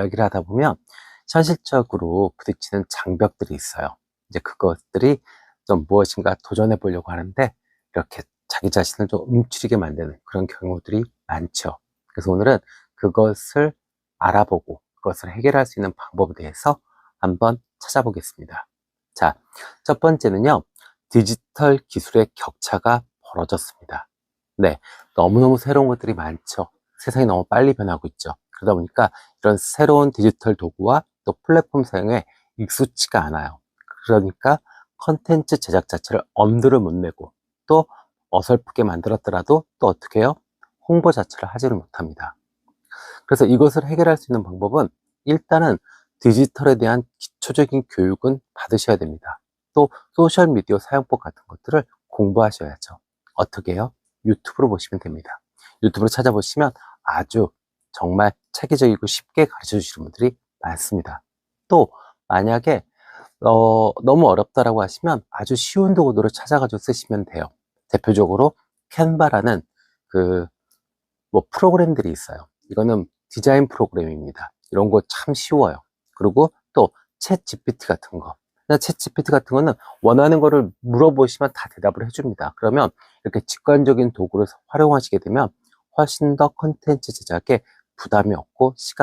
이야기를 하다 보면 현실적으로 부딪히는 장벽들이 있어요. 이제 그것들이 좀 무엇인가 도전해 보려고 하는데 이렇게 자기 자신을 좀 움츠리게 만드는 그런 경우들이 많죠. 그래서 오늘은 그것을 알아보고 그것을 해결할 수 있는 방법에 대해서 한번 찾아보겠습니다. 자, 첫 번째는요. 디지털 기술의 격차가 벌어졌습니다. 네, 너무너무 새로운 것들이 많죠. 세상이 너무 빨리 변하고 있죠. 그러다 보니까 이런 새로운 디지털 도구와 또 플랫폼 사용에 익숙치가 않아요. 그러니까 컨텐츠 제작 자체를 엄두를 못 내고 또 어설프게 만들었더라도 또 어떻게 해요? 홍보 자체를 하지를 못합니다. 그래서 이것을 해결할 수 있는 방법은 일단은 디지털에 대한 기초적인 교육은 받으셔야 됩니다. 또 소셜미디어 사용법 같은 것들을 공부하셔야죠. 어떻게 해요? 유튜브로 보시면 됩니다. 유튜브로 찾아보시면 아주 정말 체계적이고 쉽게 가르쳐 주시는 분들이 많습니다. 또 만약에 어, 너무 어렵다라고 하시면 아주 쉬운 도구들을 찾아가지고 쓰시면 돼요. 대표적으로 캔바라는 그 뭐 프로그램들이 있어요. 이거는 디자인 프로그램입니다. 이런 거 참 쉬워요. 그리고 또챗 GPT 같은 거. 챗 GPT 같은 거는 원하는 거를 물어보시면 다 대답을 해줍니다. 그러면 이렇게 직관적인 도구를 활용하시게 되면 훨씬 더 컨텐츠 제작에 부담이 없고 시간